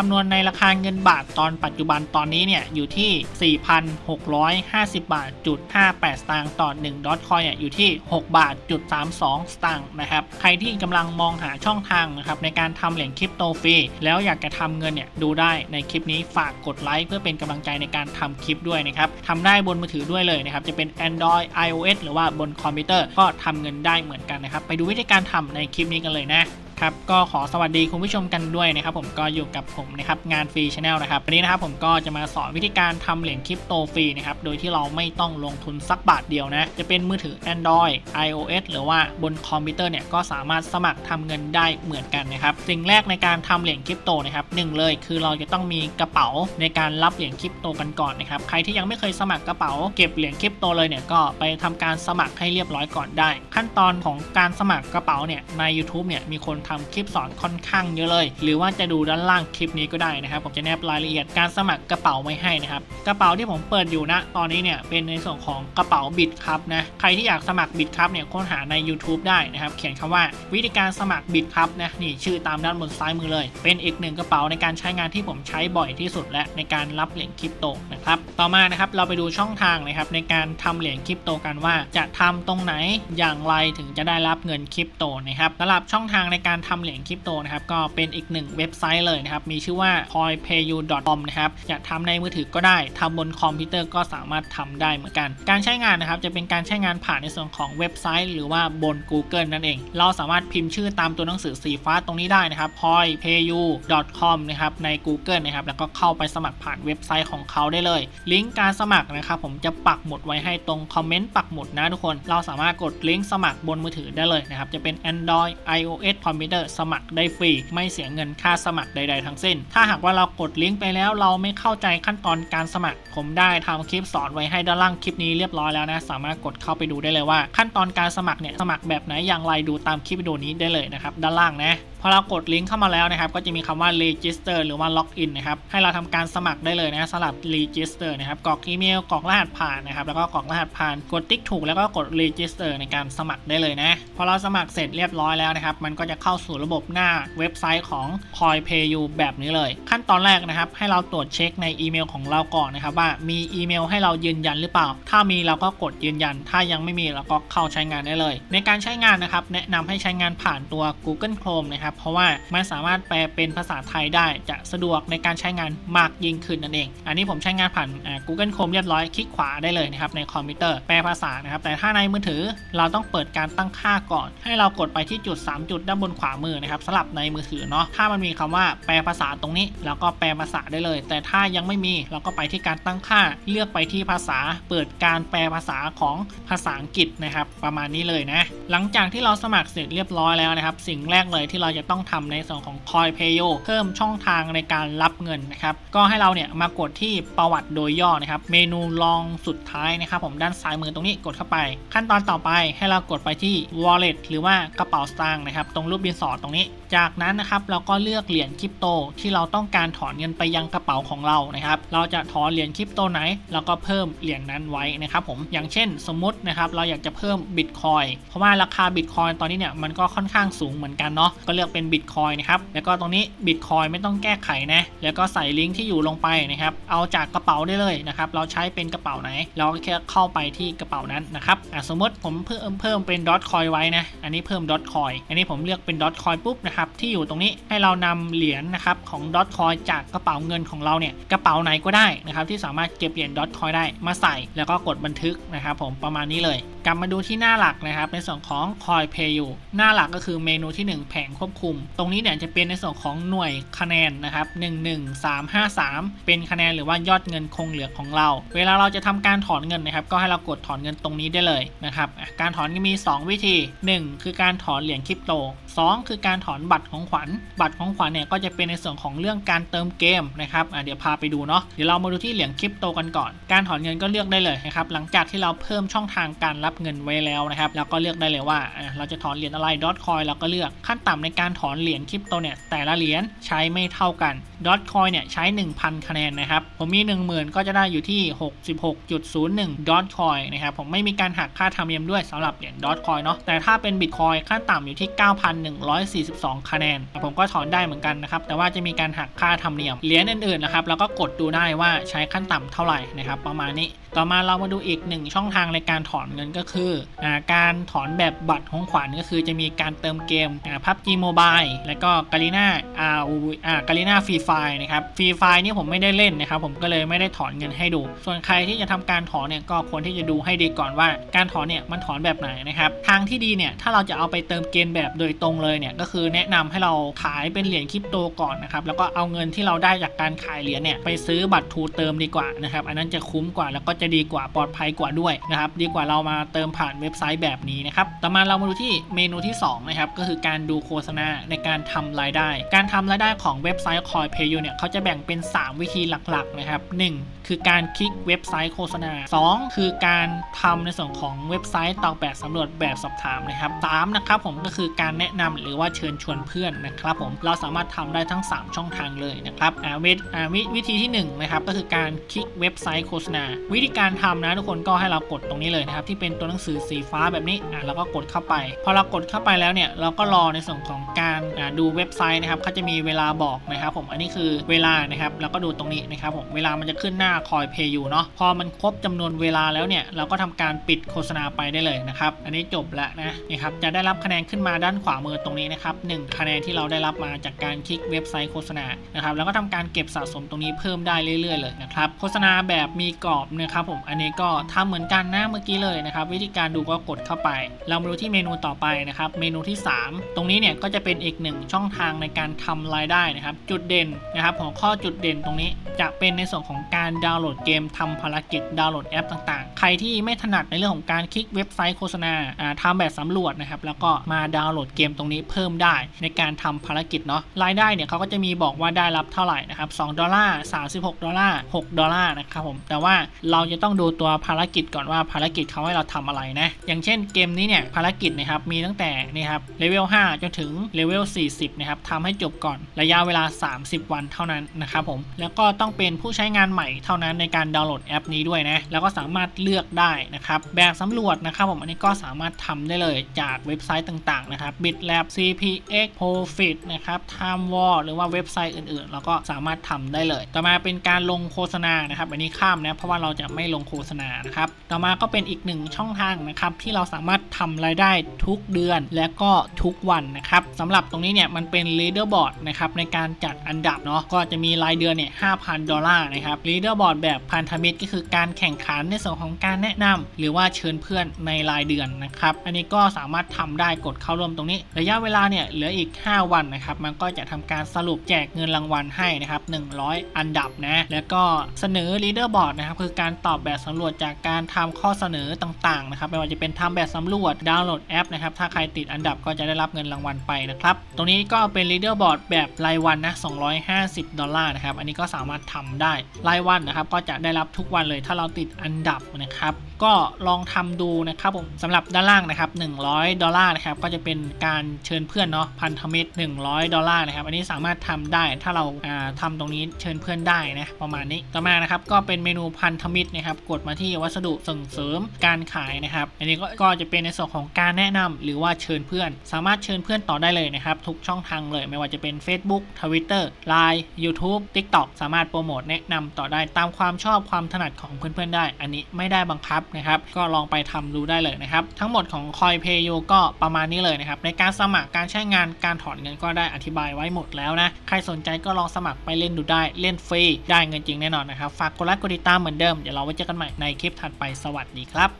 คำนวณในราคาเงินบาทตอนปัจจุบันตอนนี้เนี่ยอยู่ที่ 4,650 บาทจุด58 สตางค์ต่อ1ดอทคอยเนี่ยอยู่ที่ 6 บาทจุด32 สตางค์นะครับ ใครที่กำลังมองหาช่องทางนะครับในการทำเหรียญคริปโตฟรีแล้วอยากจะทำเงินเนี่ยดูได้ในคลิปนี้ฝากกดไลค์เพื่อเป็นกำลังใจในการทำคลิปด้วยนะครับทำได้บนมือถือด้วยเลยนะครับจะเป็น Android iOS หรือว่าบนคอมพิวเตอร์ก็ทำเงินได้เหมือนกันนะครับไปดูวิธีการทำในคลิปนี้กันเลยนะ ครับก็ขอสวัสดีคุณผู้ชมกันด้วยนะครับผมก็อยู่กับผมนะครับงานฟรีชาแนลนะครับวันนี้นะครับผมก็จะมาสอนวิธีการทำเหรียญคริปโตฟรีนะครับโดยที่เราไม่ต้องลงทุนสักบาทเดียวนะจะเป็นมือถือ Android iOS หรือว่าบนคอมพิวเตอร์เนี่ยก็สามารถสมัครทำเงินได้เหมือนกันนะครับสิ่งแรกในการทำเหรียญคริปโตนะครับหนึ่งเลยคือเราจะต้องมีกระเป๋าในการรับเหรียญคริปโตกันก่อนนะครับใครที่ยังไม่เคยสมัครกระเป๋าเก็บเหรียญคริปโตเลยเนี่ยก็ไปทำการสมัครให้เรียบร้อยก่อนได้ ขั้นตอนของการสมัครกระเป๋าเนี่ยใน YouTube เนี่ยมีคนทำคลิปสอนค่อนข้างเยอะเลย หรือว่าจะดูด้านล่างคลิปนี้ก็ได้นะครับ ผมจะแนบรายละเอียดการสมัครกระเป๋าไว้ให้นะครับ กระเป๋าที่ผมเปิดอยู่นะตอนนี้เนี่ยเป็นในส่วนของกระเป๋าบิดครับนะ ใครที่อยากสมัครบิดครับเนี่ยค้นหาใน YouTube ได้นะครับ เขียนคำว่าวิธีการสมัครบิดครับนะนี่ชื่อตามด้านบนซ้ายมือเลย เป็นอีกหนึ่งกระเป๋าในการใช้งานที่ผมใช้บ่อยที่สุด และในการรับเหรียญคริปโตนะครับต่อมานะครับเราไปดูช่องทางนะครับในการทำเหรียญคริปโตกันว่า จะทำตรงไหนอย่างไรถึงจะได้รับเงินคริปโตนะครับสำหรับช่องทางในการทำเหรียญคริปโตนะครับก็เป็นอีกหนึ่งเว็บไซต์เลยนะครับมีชื่อว่า coinpayu.com นะครับจะทำในมือถือก็ได้ทำบนคอมพิวเตอร์ก็สามารถทำได้เหมือนกัน การใช้งานนะครับจะเป็นการใช้งานผ่านในส่วนของเว็บไซต์ หรือว่าบน Google นั่นเอง เราสามารถพิมพ์ชื่อตามตัวหนังสือสีฟ้าตรงนี้ได้นะครับ coinpayu.com นะครับใน Google นะครับแล้วก็เข้าไปสมัครผ่านเว็บไซต์ของเขาได้เลย ลิงก์การสมัครนะครับผมจะปักหมุดไว้ให้ตรงคอมเมนต์ปักหมุดนะทุกคน เราสามารถกดลิงก์สมัครบนมือถือได้เลยนะครับจะเป็น Android iOS คอมพิวเตอร์สมัครได้ฟรี ไม่เสียเงินค่าสมัครใด ๆ ทั้งสิ้น ถ้าหากว่าเรากดลิงก์ไปแล้วเราไม่เข้าใจขั้นตอนการสมัคร ผมได้ทำคลิปสอนไว้ให้ด้านล่างคลิปนี้เรียบร้อยแล้วนะ สามารถกดเข้าไปดูได้เลยว่า ขั้นตอนการสมัครเนี่ยสมัครแบบไหนอย่างไรดูตามคลิปวิดีโอนี้ได้เลยนะครับด้านล่างนะพอเรากดลิงก์เข้ามาแล้วนะครับก็จะมีคำว่า register หรือว่า login นะครับให้เราทำการสมัครได้เลยนะสำหรับ register นะครับกรอกอีเมลกรอกรหัสผ่านนะครับแล้วก็กรอกรหัสผ่านกดติ๊กถูกแล้วก็กด register ในการสมัครได้เลยนะพอเราสมัครเสร็จเรียบร้อยแล้วนะครับมันก็จะเข้าสู่ระบบหน้าเว็บไซต์ของ CoinPayu แบบนี้เลย ขั้นตอนแรกนะครับ ให้เราตรวจเช็คในอีเมลของเราก่อนนะครับ ว่ามีอีเมลให้เรายืนยันหรือเปล่า ถ้ามีเราก็กดยืนยัน ถ้ายังไม่มีเราก็เข้าใช้งานได้เลย ในการใช้งานนะครับ แนะนำให้ใช้งานผ่านตัว Google Chrome นะครับ เพราะว่ามันสามารถแปลเป็นภาษาไทยได้ จะสะดวกในการใช้งานมากยิ่งขึ้นนั่นเอง อันนี้ผมใช้งานผ่าน Google Chrome เรียบร้อย คลิกขวาได้เลยนะครับในคอมพิวเตอร์แปลภาษานะครับ แต่ถ้าในมือถือเราต้องเปิดการตั้งค่าก่อน ให้เรากดไปที่จุด 3 จุดด้านบนขวามือนะครับสลับในมือถือเนาะถ้ามันมีคำว่าแปลภาษาตรงนี้เราก็แปลภาษาได้เลย แต่ถ้ายังไม่มีเราก็ไปที่การตั้งค่าเลือกไปที่ภาษา เปิดการแปลภาษาของภาษาอังกฤษนะครับ ประมาณนี้เลยนะหลังจากที่เราสมัครเสร็จเรียบร้อยแล้วนะครับ สิ่งแรกเลยที่เราจะต้องทำในส่วนของ Coin p a y o เพิ่มช่องทางในการรับเงินนะครับก็ให้เราเนี่ยมากดที่ประวัติโดยย่อนะครับเมนูรองสุดท้ายนะครับผมด้านซ้ายมือตรงนี้กดเข้าไป ขั้นตอนต่อไปให้เรากดไปที่ wallet หรือว่ากระเป๋าสตางค์นะครับตรงรูปดินสอตรงนี้ จากนั้นนะครับเราก็เลือกเหรียญคริปโตที่เราต้องการถอนเงินไปยังกระเป๋าของเรานะครับ เราจะถอนเหรียญคริปโตไหนเราก็เพิ่มเหรียญนั้นไว้นะครับผมอย่างเช่นสมมตินะครับเราอยากจะเพิ่มบิตคอยเพราะว่าราคาบิตคอยตอนนี้เนี่ยมันก็ค่อนข้างสูงเหมือนกันเนาะก็เลือกเป็นบิตคอยนะครับแล้วก็ตรงนี้บิตคอยไม่ต้องแก้ไขนะแล้วก็ใส่ลิงก์ที่อยู่ลงไปนะครับเอาจากกระเป๋าได้เลยนะครับเราใช้เป็นกระเป๋าไหน เราก็แค่เข้าไปที่กระเป๋านั้นนะครับสมมติผมเพิ่มเพิ่มเป็นดอทคอยไว้นะอันนี้เพิ่มดอทคอยอันนี้ผมเลือกเป็นดอทคอยปุ๊บนะครับที่อยู่ตรงนี้ให้เรานำเหรียญนะครับของดอทคอยจากกระเป๋าเงินของเราเนี่ยกระเป๋าไหนก็ได้นะครับที่สามารถเก็บเหรียญดอทคอยได้มาใส่ แล้วก็กดบันทึกนะครับผมประมาณนี้เลย กลับมาดูที่หน้าหลักนะครับในส่วนของ Coin Pay อยู่หน้าหลักก็คือเมนูที่ 1 แผงควบคุม ตรงนี้เนี่ยจะเป็นในส่วนของหน่วยคะแนนนะครับ11353 เป็นคะแนนหรือว่ายอดเงินคงเหลือของเรา เวลาเราจะทำการถอนเงินนะครับก็ให้เรากดถอนเงินตรงนี้ได้เลยนะครับการถอนก็มี 2 วิธี 1 คือการถอนเหรียญคริปโต 2 คือการถอนบัตรของขวัญ บัตรของขวัญเนี่ยก็จะเป็นในส่วนของเรื่องการเติมเกมนะครับเดี๋ยวพาไปดูเนาะเดี๋ยวเรามาดูที่เหรียญคริปโตกันก่อน การถอนเงินก็เลือกได้เลยนะครับหลังจากที่เราเพิ่มช่องทางการรับเงินไว้แล้วนะครับเราก็เลือกได้เลยว่า เราจะถอนเหรียญอะไรดอทคอยเราก็เลือกขั้นต่ำในการถอนเหรียญคริปโตเนี่ยแต่ละเหรียญใช้ไม่เท่ากันดอทคอยเนี่ยใช้ 1,000 คะแนนนะครับผมมี 10,000 ก็จะได้อยู่ที่ 66.01ดอทคอยนะครับผมไม่มีการหักค่าธรรมเนียมด้วยสำหรับเหรียญดอทคอยเนาะแต่ถ้าเป็นบิตคอยขั้นต่ำอยู่ที่142 คะแนน ผมก็ถอนได้เหมือนกันนะครับ แต่ว่าจะมีการหักค่าธรรมเนียม เหรียญอื่นๆนะครับ แล้วก็กดดูได้ว่าใช้ขั้นต่ำเท่าไหร่นะครับ ประมาณนี้ ต่อมาเรามาดูอีกหนึ่งช่องทางในการถอนเงินก็คืออการถอนแบบบัตรของขวัญก็คือจะมีการเติมเกมพับจีโมบายแล้วก็กาลิน่าอาอ่ากาลิน่าฟรีไฟนะครับ ฟรีไฟนี่ผมไม่ได้เล่นนะครับ ผมก็เลยไม่ได้ถอนเงินให้ดู ส่วนใครที่จะทำการถอนเนี่ยก็ควรที่จะดูให้ดีก่อนว่า การถอนเนี่ยมันถอนแบบไหนนะครับ ทางที่ดีเนี่ยถ้าเราจะเอาไปเติมเกมแบบโดยตรงเลยเนี่ยก็คือแนะนำให้เราขายเป็นเหรียญคริปโตก่อนนะครับแล้วก็เอาเงินที่เราได้จากการขายเหรียญเนี่ยไปซื้อบัตรทูเติมดีกว่านะครับอันนั้นจะคุ้มกว่าแล้วก็จะดีกว่าปลอดภัยกว่าด้วยนะครับดีกว่าเรามาเติมผ่านเว็บไซต์แบบนี้นะครับต่อมาเรามาดูที่เมนูที่2นะครับก็คือการดูโฆษณาในการทำรายได้ การทำรายได้ของเว็บไซต์ c o i n p a y u เนี่ยเขาจะแบ่งเป็น 3 วิธีหลักๆนะครับ 1 คือการคลิกเว็บไซต์โฆษณา 2 คือการทำในส่วนของเว็บไซต์ตอบแบบสำรวจแบบสอบถามนะครับ3นะครับผมก็คือการแนะนำหรือว่าเชิญชวนเพื่อนนะครับผมเราสามารถทำได้ทั้ง 3 ช่องทางเลยนะครับเวทววิธีที่1นะครับก็คือการคลิกเว็บไซต์โฆษณา วิธีการทำนะทุกคนก็ให้เรากดตรงนี้เลยนะครับที่เป็นตัวหนังสือสีฟ้าแบบนี้อ่าแล้วก็กดเข้าไป พอเรากดเข้าไปแล้วเนี่ยเราก็รอในส่วนของการดูเว็บไซต์นะครับเขาจะมีเวลาบอกนะครับผมอันนี้คือเวลานะครับแล้วก็ดูตรงนี้นะครับผมเวลามันจะขึ้นหน้าคอยเพย์อยู่เนาะพอมันครบจำนวนเวลาแล้วเนี่ยเราก็ทำการปิดโฆษณาไปได้เลยนะครับอันนี้จบแล้วนะนี่ครับจะได้รับคะแนนขึ้นมาด้านขวามือตรงนี้นะครับหนึ่งคะแนนที่เราได้รับมาจากการคลิกเว็บไซต์โฆษณานะครับแล้วก็ทำการเก็บสะสมตรงนี้เพิ่มได้เรื่อยๆเลยนะครับโฆษณาแบบมีกรอบนะครับผมอันนี้ก็ทำเหมือนกันนะเมื่อกี้เลยนะครับวิธีการดูก็กดเข้าไป เรามาดูที่เมนูต่อไปนะครับเมนูที่ 3 ตรงนี้เนี่ยก็จะเป็นอีกหนึ่งช่องทางในการทำรายได้นะครับจุดเด่นนะครับของข้อจุดเด่นตรงนี้จะเป็นในส่วนของการดาวน์โหลดเกมทำภารกิจดาวน์โหลดแอปต่างๆ ใครที่ไม่ถนัดในเรื่องของการคลิกเว็บไซต์โฆษณาอ่าทำแบบสำรวจนะครับแล้วก็มาดาวน์โหลดเกมตรงนี้เพิ่มได้ในการทำภารกิจเนาะรายได้เนี่ยเขาก็จะมีบอกว่าได้รับเท่าไหร่นะครับ2ดอลลาร์36ดอลลาร์6ดอลลาร์นะครับผมแต่ว่าเราจะต้องดูตัวภารกิจก่อนว่าภารกิจเขาให้เราทำอะไรนะอย่างเช่นเกมนี้เนี่ยภารกิจนะครับมีตั้งแต่นี่ครับเลเวล5จนถึงเลเวล40นะครับทำให้จบก่อนระยะเวลา 30 วันเท่านั้นนะครับผมแล้วก็ต้องเป็นผู้ใช้งานใหม่เท่านั้นในการดาวน์โหลดแอปนี้ด้วยนะแล้วก็สามารถเลือกได้นะครับแบบสำรวจนะครับผมอันนี้ก็สามารถทำได้เลยจากเว็บไซต์ต่างๆนะครับบิด Lab CPX Profit นะครับ TimeWall หรือว่าเว็บไซต์อื่นๆ เราก็สามารถทำได้เลย ต่อมาเป็นการลงโฆษณานะครับอันนี้ข้ามนะเพราะว่าเราจะไม่ลงโฆษณานะครับต่อมาก็เป็นอีกหนึ่งช่องทางนะครับที่เราสามารถทำรายได้ทุกเดือนและก็ทุกวันนะครับสำหรับตรงนี้เนี่ยมันเป็น leaderboard นะครับในการจัดอันดับเนาะก็จะมีรายเดือนเนี่ย5,000 ดอลลาร์นะครับ leaderboard แบบพันธมิตรก็คือการแข่งขันในส่วนของการแนะนำหรือว่าเชิญเพื่อนในรายเดือนนะครับ อันนี้ก็สามารถทำได้กดเข้าร่วมตรงนี้ระยะเวลาเนี่ยเหลืออีก 5 วันนะครับ มันก็จะทำการสรุปแจกเงินรางวัลให้นะครับ 100 อันดับนะ แล้วก็เสนอ leaderboard นะครับ คือการตอบแบบสำรวจจากการทำข้อเสนอต่างๆนะครับ ไม่ว่าจะเป็นทำแบบสำรวจ ดาวน์โหลดแอปนะครับ ถ้าใครติดอันดับก็จะได้รับเงินรางวัลไปนะครับ ตรงนี้ก็เป็น leaderboard แบบรายวันนะ 250 ดอลลาร์นะครับ อันนี้ก็สามารถทำได้ รายวันนะครับ ก็จะได้รับทุกวันเลย ถ้าเราติดอันดับนะครับ ก็ลองทำดูนะครับผมสำหรับด้านล่างนะครับ 100 ดอลลาร์นะครับ ก็จะเป็นการเชิญเพื่อนเนาะพันธมิตร 100 ดอลลาร์นะครับ อันนี้สามารถทำได้ถ้าเราอ่าทำตรงนี้เชิญเพื่อนได้นะประมาณนี้ต่อมานะครับก็เป็นเมนูพันธมิตรนะครับ กดมาที่วัสดุส่งเสริมการขายนะครับ อันนี้ก็ก็จะเป็นในส่วนของการแนะนำหรือว่าเชิญเพื่อน สามารถเชิญเพื่อนต่อได้เลยนะครับ ทุกช่องทางเลย ไม่ว่าจะเป็น Facebook Twitter Line YouTube TikTok สามารถโปรโมทแนะนำต่อได้ตามความชอบความถนัดของเพื่อนๆได้ อันนี้ไม่ได้บังคับนะครับ ก็ลองไปทำดูได้เลยนะครับ ทั้งหมดของ Coin Pay u ก็ประมาณนี้เลยนะครับ ในการสมัครการใช้งานการถอนเงินก็ได้อธิบายไว้หมดแล้วนะ ใครสนใจก็ลองสมัครไปเล่นดูได้เล่นฟรีได้เงินจริงแน่นอนนะครับ ฝากกดไลค์กดติดตามเหมือนเดิม เดี๋ยวเราไว้เจอกันใหม่ในคลิปถัดไปสวัสดีครับ